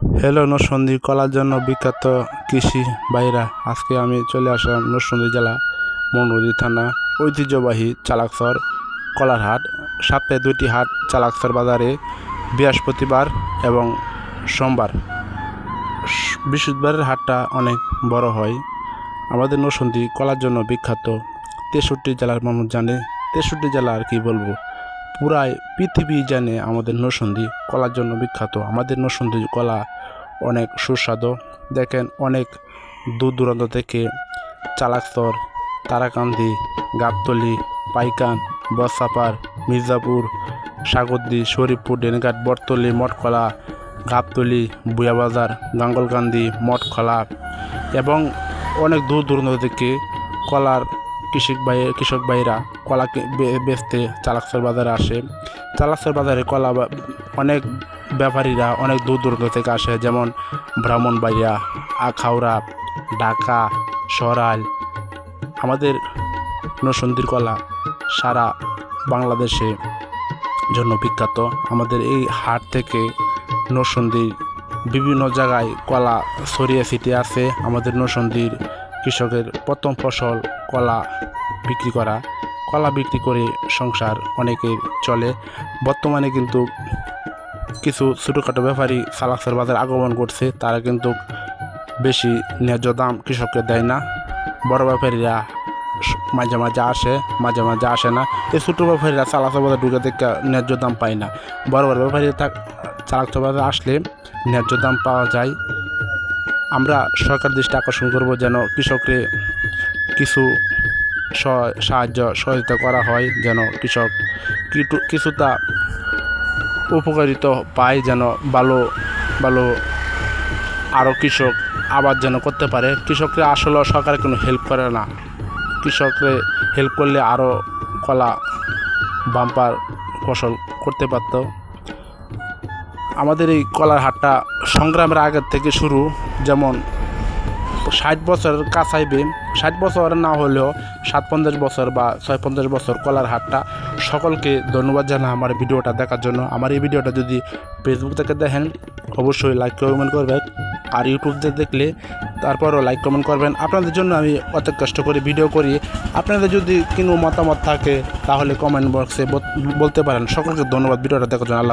Hello Narsingdi, কলার জন্য বিখ্যাত কৃষি বাইরা আজকে আমি চলে আসলাম নরসন্দী জেলা মনরদি থানা, ঐতিহ্যবাহী চালাকসর কলার হাট সপ্তাহে দুটি হাট, চালাকসর বাজারে বৃহস্পতিবার এবং সোমবার। বৃহস্পতিবারের হাটটা অনেক বড় হয়। আমাদের নরসন্দী কলার জন্য বিখ্যাত তেষট্টি জেলার মানুষ জানে। তেষট্টি জেলা আর কি বলব? পুরাই পৃথিবী জানে আমাদের নরসন্দী কলার জন্য বিখ্যাত। আমাদের নরসন্দী কলা অনেক সুস্বাদু। দেখেন, অনেক দূর দূরান্ত থেকে চালাকসর, তারাকান্দি, গাবতলি, পাইকান বসাপার মির্জাপুর, সাগরদি, শরীফপুর ডেনঘাট বটতলি, মঠকলা, গাবতলি, বুয়াবাজার, গাঙ্গলকান্দি মঠখলা এবং অনেক দূর দূরান্ত থেকে কলার কৃষক ভাই, কৃষক ভাইরা কলা বেচতে চালাকসর বাজারে আসে। চালাকসর বাজারে কলা অনেক ব্যাপারীরা অনেক দূর দূরান্ত থেকে আসে, যেমন ব্রাহ্মণবাড়িয়া আখাউড়া, ঢাকা, সরাইল। আমাদের নসন্দির কলা সারা বাংলাদেশে জন্য বিখ্যাত। আমাদের এই হাট থেকে নরসন্দির বিভিন্ন জায়গায় কলা ছড়িয়ে ছিটিয়ে আছে। আমাদের নসন্দির কৃষকের প্রথম ফসল কলা বিক্রি করা, কলা বিক্রি করে সংসার অনেকে চলে। বর্তমানে কিন্তু কিছু ছোটোখাটো ব্যাপারী সালাক্সের বাজারে আগমন করছে তারা কিন্তু বেশি ন্যায্য দাম কৃষককে দেয় না। বড় ব্যাপারীরা মাঝে মাঝে আসে, মাঝে মাঝে আসে না। এই ছোটো ব্যাপারীরা চালাচল বাজার ঢুকে থেকে ন্যায্য দাম পায় না। বড় বড় ব্যাপারী থাক চালাচল বাজারে আসলে ন্যায্য দাম পাওয়া যায়। আমরা সরকার দৃষ্টি আকর্ষণ করব যেন কৃষকরে কিছু সাহায্য সহযোগিতা করা হয় যেন কৃষক কিছুটা উপকারিত পায় যেন ভালো ভালো আরও কৃষক আবাদ যেন করতে পারে। কৃষকরা আসলে সরকার কোনো হেল্প করে না। কৃষকরে হেল্প করলে আরও কলা বাম্পার ফসল করতে পারত। আমাদের এই কলার হাটটা সংগ্রামের আগের থেকে শুরু। যেমন ষাট বছরের কাছাইবে ষাট বছর না হলেও সাত পঞ্চাশ বছর বা ছয় পঞ্চাশ বছর কলার হাটটা। সকলকে ধন্যবাদ জানা আমার ভিডিওটা দেখার জন্য। আমার এই ভিডিওটা যদি ফেসবুক থেকে দেখেন, অবশ্যই লাইক কমেন্ট করবেন। আর ইউটিউব থেকে দেখলে তারপরও লাইক কমেন্ট করবেন। আপনাদের জন্য আমি অত কষ্ট করে ভিডিও করি। আপনাদের যদি কোনো মতামত থাকে, তাহলে কমেন্ট বক্সে বলতে পারেন। সকলকে ধন্যবাদ ভিডিওটা দেখার জন্য। আল্লাহ